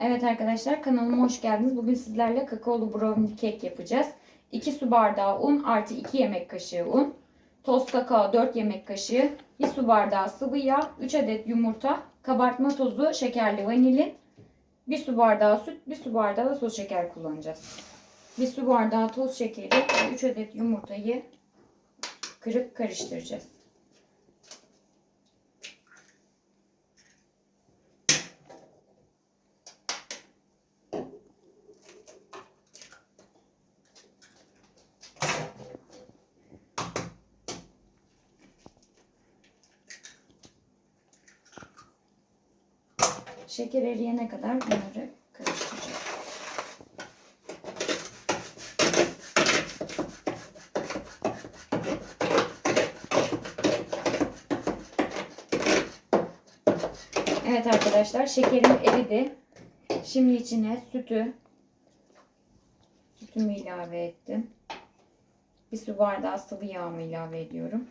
Evet arkadaşlar kanalıma hoş geldiniz. Bugün sizlerle kakaolu brownie kek yapacağız. 2 su bardağı un artı 2 yemek kaşığı un. Toz kakao 4 yemek kaşığı. 1 su bardağı sıvı yağ. 3 adet yumurta. Kabartma tozu, şekerli vanilin. 1 su bardağı süt, 1 su bardağı da toz şeker kullanacağız. 1 su bardağı toz şekeri ve 3 adet yumurtayı kırıp karıştıracağız. Şeker eriyene kadar bunları karıştıracağız. Evet arkadaşlar şekerim eridi. Şimdi içine sütü sütümü ilave ettim. Bir su bardağı sıvı yağımı ilave ediyorum.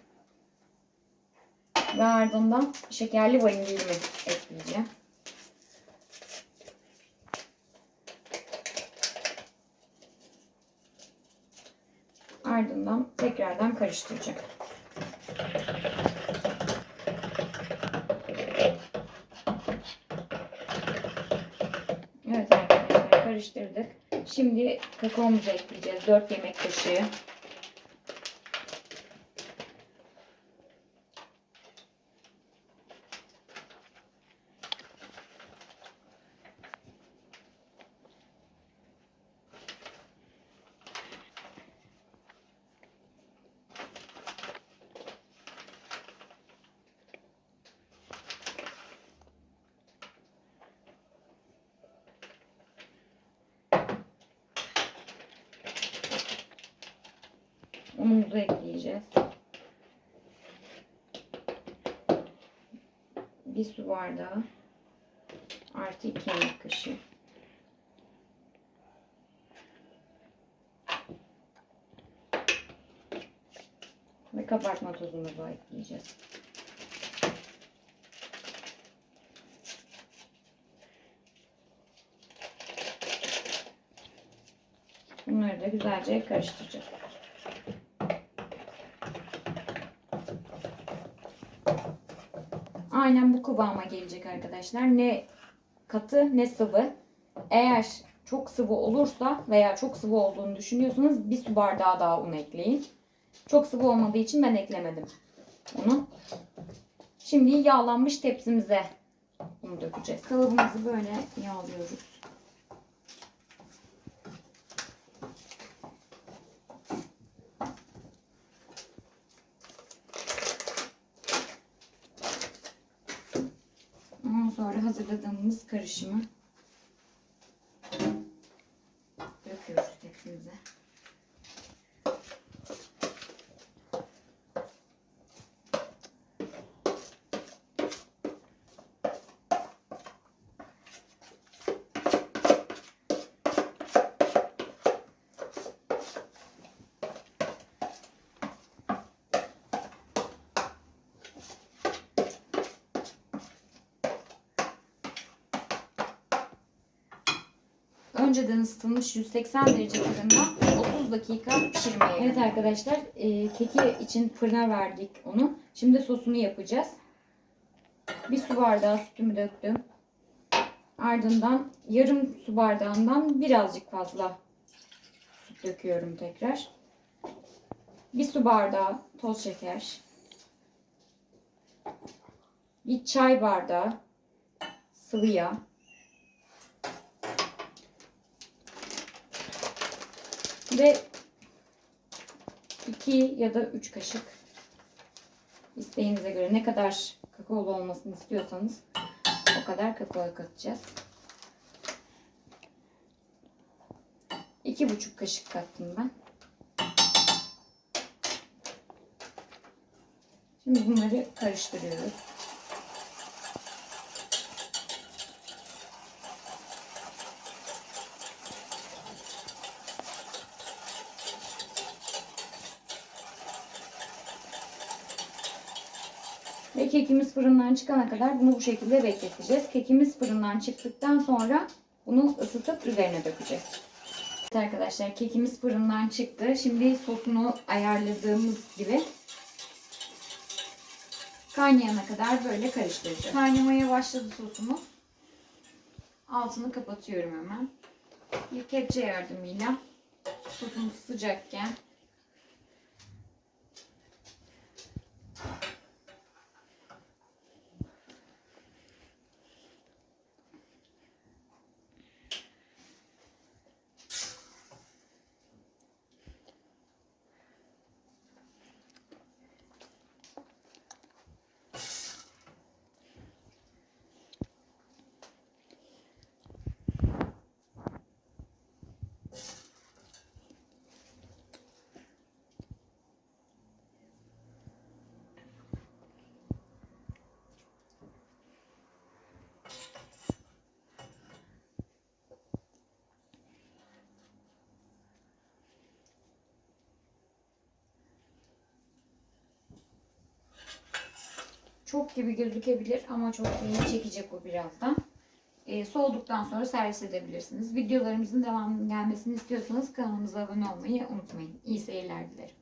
Ve ardından şekerli vanilimi ekleyeceğim. Ardından tekrardan karıştıracağım. Evet arkadaşlar karıştırdık. Şimdi kakaomuzu ekleyeceğiz. 4 yemek kaşığı. Unumuzu ekleyeceğiz. Bir su bardağı artı iki yemek kaşığı. Ve kabartma tozumuzu ekleyeceğiz. Bunları da güzelce karıştıracağız. Aynen bu kıvama gelecek arkadaşlar. Ne katı ne sıvı. Eğer çok sıvı olursa veya çok sıvı olduğunu düşünüyorsanız bir su bardağı daha un ekleyin. Çok sıvı olmadığı için ben eklemedim onu. Şimdi yağlanmış tepsimize bunu dökeceğiz. Kalıbımızı böyle yağlıyoruz. Ondan sonra hazırladığımız karışımı döküyoruz tepsimize. Önceden ısıtılmış 180 derece fırında 30 dakika pişirmeye. Evet arkadaşlar e, keki için fırına verdik onu. Şimdi sosunu yapacağız. Bir su bardağı sütümü döktüm. Ardından yarım su bardağından birazcık fazla süt döküyorum tekrar. Bir su bardağı toz şeker. Bir çay bardağı sıvı yağ. Ve 2 ya da 3 kaşık isteğinize göre ne kadar kakaolu olmasını istiyorsanız o kadar kakao katacağız. 2,5 kaşık kattım ben. Şimdi bunları karıştırıyoruz. Kekimiz fırından çıkana kadar bunu bu şekilde bekleteceğiz. Kekimiz fırından çıktıktan sonra Bunu ısıtıp üzerine dökeceğiz. Evet arkadaşlar kekimiz fırından çıktı. Şimdi sosunu ayarladığımız gibi kaynayana kadar böyle karıştıracağız. Kaynamaya başladı sosumuz. Altını kapatıyorum hemen. Bir kepçe yardımıyla sosumuz sıcakken Çok gibi gözükebilir ama çok değil. Çekecek o birazdan. Ee, soğuduktan sonra servis edebilirsiniz. Videolarımızın devamının gelmesini istiyorsanız kanalımıza abone olmayı unutmayın. İyi seyirler dilerim.